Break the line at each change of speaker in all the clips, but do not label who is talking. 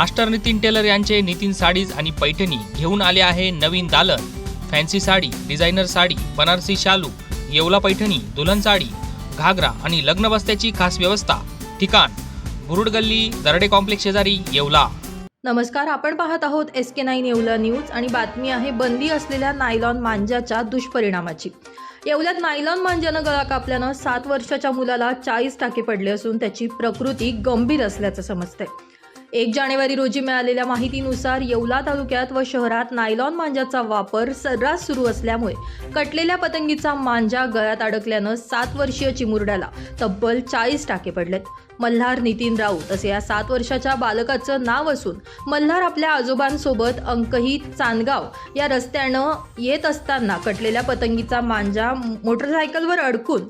Master Nitin teller यांचे Nitin sarees आणि पैठणी घेऊन आले आहे नवीन दालन. फॅन्सी साडी डिझायनर साडी बनारसी शालू येवला पैठणी दुल्हन साडी घागरा आणि लग्न बस्त्याची खास व्यवस्था. ठिकाण बुरुड गल्ली दरडे कॉम्प्लेक्स शेजारी येवला.
नमस्कार आपण पाहत आहोत S K nine Yeola news आणि बातमी आहे बंदी असलेल्या नायलॉन मांजाच्या दुष्परिणामाची. येवल्यात नायलॉन मांजानं गळा कापल्यानं सात वर्षाच्या मुलाला चाळीस टाके पडले असून त्याची प्रकृती गंभीर असल्याचं समजतंय. एक जानेवारी रोजी मिळालेल्या माहितीनुसार येवला तालुक्यात व शहरात नायलॉन मांजाचा वापर सर्रास सुरू असल्यामुळे कटलेल्या पतंगीचा मांजा गळ्यात अडकल्यानं सात वर्षीय चिमुरड्याला तब्बल चाळीस टाके पडलेत. मल्हार नितीन राऊत असे या सात वर्षाच्या बालकाचं नाव असून मल्हार आपल्या आजोबांसोबत अंकही चांदगाव या रस्त्यानं येत असताना कटलेल्या पतंगीचा मांजा मोटरसायकलवर अडकून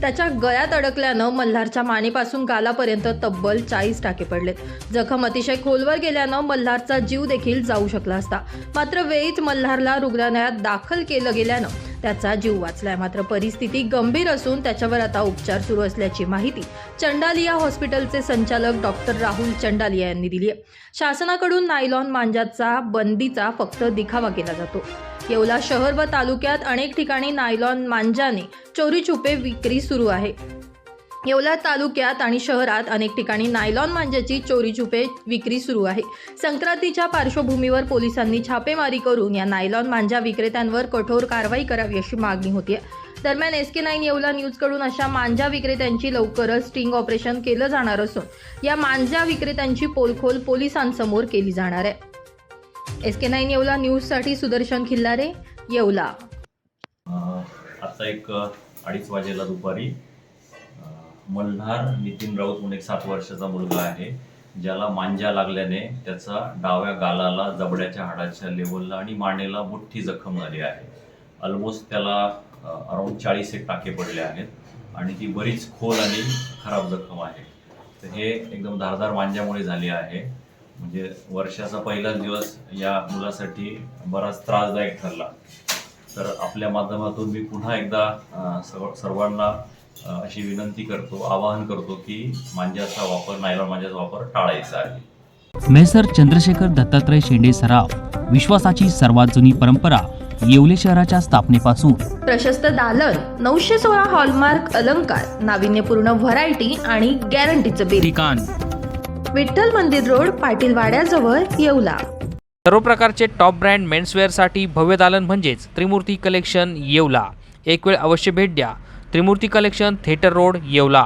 त्याच्या गळ्यात अडकल्यानं मल्हारच्या मानेपासून गालापर्यंत तब्बल चाळीस टाके पडलेत जखम अतिशय खोलवर गेल्यानं मल्हारचा जीव देखील जाऊ शकला असता. मात्र वेळीच मल्हारला रुग्णालयात दाखल केलं गेल्यानं त्याचा जीव वाचलाय. मात्र परिस्थिती गंभीर असून त्याच्यावर आता उपचार सुरू असल्याची माहिती चंडालिया हॉस्पिटलचे संचालक डॉक्टर राहुल चंडालिया यांनी दिली आहे शासनाकडून नायलॉन मांजाचा बंदीचा फक्त दिखावा केला जातो. येवला शहर व तालुक्यात अनेक ठिकाणी नायलॉन मांजाने चोरी छुपे विक्री सुरू आहे. येवला तालुक्यात आणि शहरात अनेक ठिकाणी नायलॉन मांजाची चोरी छुपे विक्री सुरू आहे. संक्रांतीच्या पार्श्वभूमीवर पोलिसांनी छापेमारी करून या नायलॉन मांजा विक्रेत्यांवर कठोर कारवाई करावी अशी मागणी होती. दरम्यान एस के नाईन येवला न्यूजकडून अशा मांजा विक्रेत्यांची लवकरच स्टिंग ऑपरेशन केलं जाणार असून या मांजा विक्रेत्यांची पोलखोल पोलिसांसमोर केली जाणार आहे. एस के नाईन येवला न्यूजसाठी सुदर्शन खिल्लारे येवला.
आता एक अडीच वाजेला दुपारी मल्हार नितीन राऊत म्हणून एक सात वर्षाचा मुलगा आहे ज्याला मांजा लागल्याने त्याचा डाव्या गालाला जबड्याच्या हाडाच्या लेवलला आणि मानेला मोठी जखम झाली आहे. ऑलमोस्ट त्याला अराऊंड चाळीस एक टाके पडले आहेत आणि ती बरीच खोल आणि खराब जखम आहे. तर हे एकदम धारदार मांजामुळे झाली आहे. म्हणजे वर्षाचा पहिलाच दिवस या मुलासाठी बराच त्रासदायक ठरला. तर आपल्या माध्यमातून मी पुन्हा एकदा सर्व सर्वांना अशी विनंती करतो आवाहन करतो की मांज्याचा वापर नायलॉन मांज्याचा वापर टाळायचा आहे.
मेसर चंद्रशेखर दत्तात्रय शेंडे सराफ विश्वासाची सर्वात जुनी परंपरा येवले शहराच्या स्थापनेपासून.
प्रशस्त दालन नऊशे सोळा हॉलमार्क अलंकार नाविन्यपूर्ण व्हरायटी आणि गॅरंटीचं बिल.
ठिकाण
विठ्ठल मंदिर रोड पाटील वाड्याजवळ येवला.
सर्व प्रकारचे टॉप ब्रँड मेन्सवेअरसाठी भव्य दालन म्हणजेच त्रिमूर्ती कलेक्शन येवला. एक वेळ अवश्य भेट द्या. Trimurti collection theatre road Yeola.